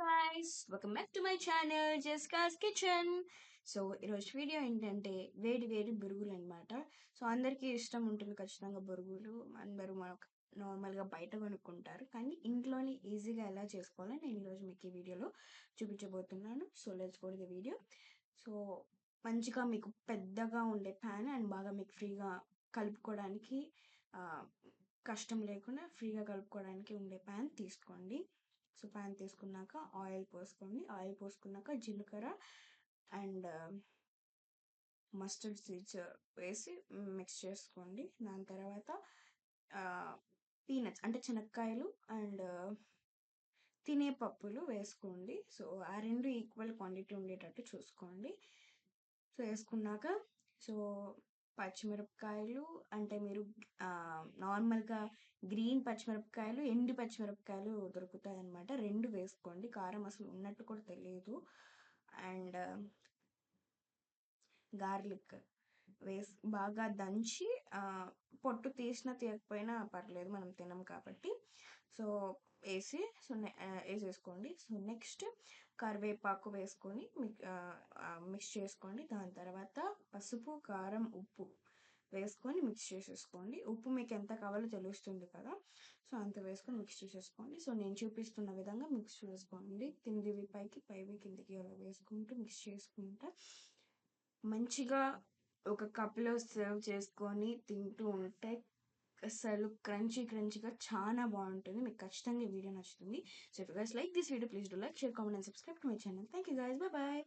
Guys welcome back to my channel జస్కాస్ kitchen so ఈరోజు video ఏంటంటే వేడి వేడి బురుగులు అనమాట సో అందరికీ ఇష్టం ఉంటుంది ఖచ్చితంగా బురుగులు. అందరూ మనకు నార్మల్గా బయట కొనుక్కుంటారు. కానీ ఇంట్లోనే ఈజీగా ఎలా చేసుకోవాలో నేను ఈరోజు మీకు ఈ వీడియోలో చూపించబోతున్నాను. So let's go video so మంచిగా మీకు పెద్దగా ఉండే ప్యాన్ అండ్ బాగా మీకు ఫ్రీగా కలుపుకోవడానికి కష్టం లేకుండా ఫ్రీగా కలుపుకోవడానికి ఉండే ప్యాన్ తీసుకోండి. సో ప్యాన్ తీసుకున్నాక ఆయిల్ పోసుకోండి ఆయిల్ పోసుకున్నాక జీలకర్ర అండ్ మస్టర్డ్ సీడ్స్ వేసి మిక్స్ చేసుకోండి. దాని తర్వాత పీనట్స్ అంటే చెనక్కాయలు అండ్ తినే పప్పులు వేసుకోండి. సో ఆ రెండు ఈక్వల్ క్వాంటిటీ ఉండేటట్టు చూసుకోండి. సో వేసుకున్నాక సో పచ్చిమిరపకాయలు అంటే మీరు నార్మల్గా గ్రీన్ పచ్చిమిరపకాయలు ఎండి పచ్చిమిరపకాయలు దొరుకుతాయి అనమాట రెండు వేసుకోండి. కారం అసలు ఉన్నట్టు కూడా తెలియదు అండ్ గార్లిక్ వేసి బాగా దంచి పొట్టు తీసినా తీయకపోయినా పర్లేదు మనం తినం కాబట్టి. సో వేసి సో వేసేసుకోండి. సో నెక్స్ట్ కరివేపాకు వేసుకొని మిక్స్ చేసుకోండి. దాని తర్వాత పసుపు కారం ఉప్పు వేసుకొని మిక్స్ చేసేసుకోండి. ఉప్పు మీకు ఎంత కావాలో తెలుస్తుంది కదా. సో అంత వేసుకొని మిక్స్ చేసేసుకోండి. సో నేను చూపిస్తున్న విధంగా మిక్స్ చేసుకోండి. కిందివి పైకి పైవి కిందికి అలా వేసుకుంటూ మిక్స్ చేసుకుంటా. మంచిగా ఒక కప్లో సర్వ్ చేసుకొని తింటూ ఉంటే అసలు క్రంచీ క్రంచీగా చాలా బాగుంటుంది. మీకు ఖచ్చితంగా ఈ వీడియో నచ్చుతుంది. So if guys like this video please do like share comment and subscribe to my channel thank you guys bye bye